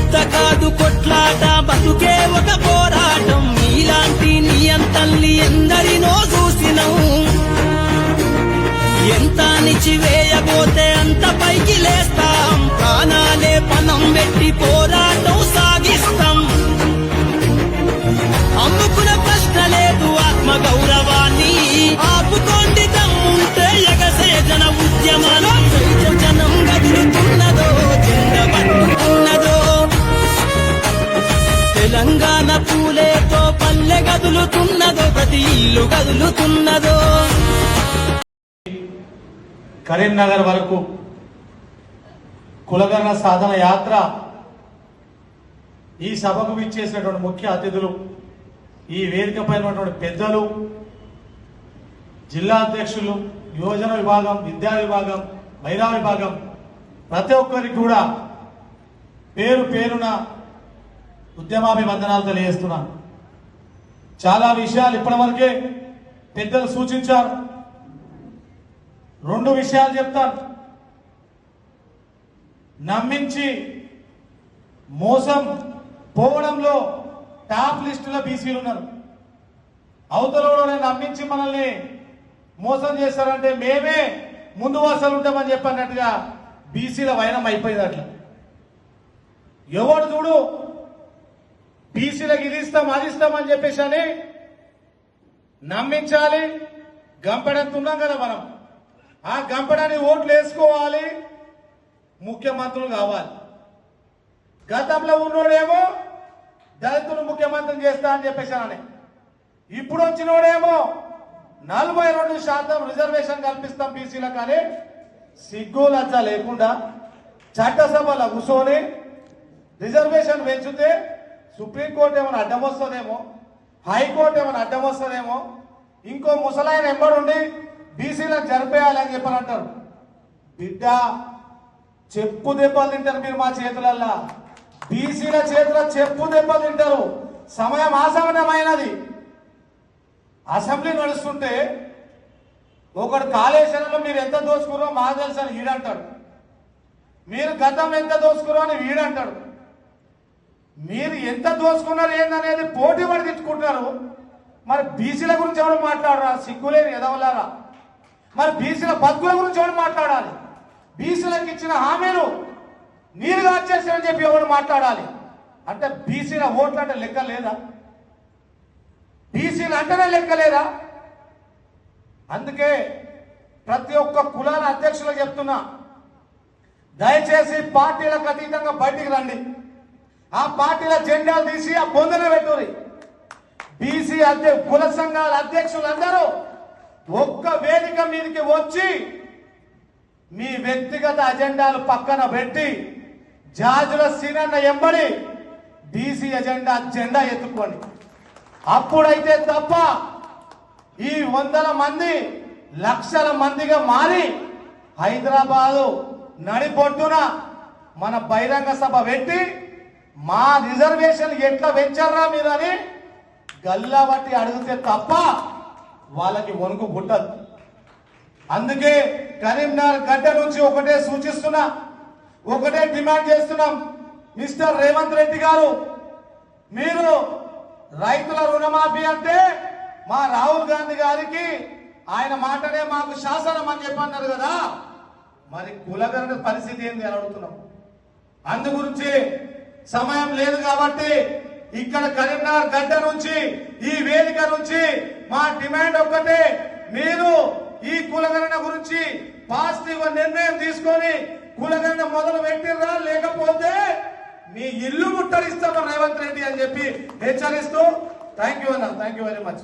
యుద్ధ కాదు కొట్లాట బతుకే ఒక పోరాటం. ఇలాంటి నియంతల్ని ఎందరినో చూసినం. ఎంత నిచివేయబోతే అంత పైకి లేస్తాం. ప్రాణాలే పనం పెట్టి పోరాటం సాగిస్తాం. అమ్ముకున్న ప్రశ్న లేదు ఆత్మ గౌరవాన్ని ఆపుకోండి దమ్ముంటే ఎగసే జన ఉద్యమాలు తెలంగాణ పూలేతో పల్లె గదులుతున్నదో ప్రతి ఇల్లు గదులుతున్నదో. కరీంనగర్ వరకు కులగణ సాధన యాత్ర ఈ సభకు విచ్చేసినటువంటి ముఖ్య అతిథులు ఈ వేదికపై ఉన్నటువంటి పెద్దలు జిల్లా అధ్యక్షులు యువజన విభాగం విద్యా విభాగం మహిళా విభాగం ప్రతి ఒక్కరికి కూడా పేరు పేరున ఉద్యమాభివందనాలు తెలియజేస్తున్నాను చాలా విషయాలు ఇప్పటివరకే పెద్దలు సూచించారు. రెండు విషయాలు చెప్తాను. నమ్మించి మోసం పోవడంలో టాప్ లిస్టులో బీసీలు ఉన్నారు. అవతలలోనే నమ్మించి మనల్ని మోసం చేస్తారంటే మేమే ముందు వరుసలు ఉంటామని చెప్పన్నట్టుగా బీసీల వైనం అయిపోయింది అట్లా. ఎవడు చూడు బీసీలకు ఇది ఇస్తాం అది ఇస్తామని చెప్పేసి అని నమ్మించాలి. గంపెడంతున్నాం కదా మనం. ఆ గంపడాన్ని ఓట్లు వేసుకోవాలి. ముఖ్యమంత్రులు కావాలి. గతంలో ఉన్నోడేమో దళితులు ముఖ్యమంత్రి చేస్తా అని చెప్పేశానని ఇప్పుడు వచ్చినోడేమో నలభై రెండు శాతం రిజర్వేషన్ కల్పిస్తాం బీసీలకు కానీ సిగ్గు లజ్జ లేకుండా చట్టసభలో కూర్చొని రిజర్వేషన్ పెంచితే సుప్రీంకోర్టు ఏమైనా అడ్డం వస్తుందేమో? హైకోర్టు ఏమైనా అడ్డం వస్తుందేమో? ఇంకో ముసలాయన ఎంబడుండి బీసీలను జరిపేయాలని చెప్పని అంటారు. బిడ్డ చెప్పు దెబ్బలు తింటారు మీరు మా చేతులల్లా. బీసీల చేతుల చెప్పు దెబ్బలు తింటారు. సమయం ఆసమయమైనది అసెంబ్లీ నడుస్తుంటే ఒకడు కాళేశ్వరంలో మీరు ఎంత దోచుకురో మాకు తెలుసు అని వీడంటాడు. మీరు గతం ఎంత దోచుకురో అని వీడంటాడు. మీరు ఎంత దోచుకున్నారు ఏందనేది పోటీ పడి తెచ్చుకుంటున్నారు. మరి బీసీల గురించి ఎవరు మాట్లాడరా? సిగ్గులేని ఎదవలారా మరి బీసీల బతుకుల గురించి ఎవరు మాట్లాడాలి? బీసీలకు ఇచ్చిన హామీలు నీరు కాచేసారని చెప్పి ఎవరు మాట్లాడాలి? అంటే బీసీల ఓట్లు అంటే లెక్క లేదా? బీసీలు అంటేనే లెక్క లేదా? అందుకే ప్రతి ఒక్క కులాల అధ్యక్షులకు చెప్తున్నా దయచేసి పార్టీలకు అతీతంగా బయటికి రండి. ఆ పార్టీల జెండాలు తీసి ఆ పొందన పెట్టురి బీసీ అధ్య కుల సంఘాల అధ్యక్షులందరూ ఒక్క వేదిక మీదకి వచ్చి మీ వ్యక్తిగత అజెండాలు పక్కన పెట్టి జాజుల సీనన్న ఎంబడి బీసీ ఎజెండా జెండా ఎత్తుకోండి. అప్పుడైతే తప్ప ఈ వందల మంది లక్షల మందిగా మారి హైదరాబాదు నడిపొట్టున మన బహిరంగ సభ పెట్టి మా రిజర్వేషన్ ఎట్లా పెంచారా అని గల్లా బట్టి అడిగితే తప్ప వాళ్ళకి వణుకు పుట్టదు. అందుకే కరీంనగర్ గడ్డ నుంచి ఒకటే సూచిస్తున్నా ఒకటే డిమాండ్ చేస్తున్నాం. మిస్టర్ రేవంత్ రెడ్డి గారు మీరు రైతుల రుణమాఫీ అంటే మా రాహుల్ గాంధీ గారికి ఆయన మాటనే మాకు శాసనం అని చెప్పన్నారు కదా. మరి కులగరణ పరిస్థితి ఏంది అని అడుగుతున్నాం. అందు గురించి సమయం లేదు కాబట్టి ఇక్కడ కరీంనగర్ గడ్డ నుంచి ఈ వేదిక నుంచి మా డిమాండ్ ఒక్కటే. మీరు ఈ కులగణన గురించి పాజిటివ్ నిర్ణయం తీసుకొని కులగణన మొదలు పెట్టిర్రా లేకపోతే మీ ఇల్లు ముట్టడిస్తామని రేవంత్ రెడ్డి అని చెప్పి హెచ్చరిస్తూ థ్యాంక్ యూ అన్న థ్యాంక్ యూ వెరీ మచ్.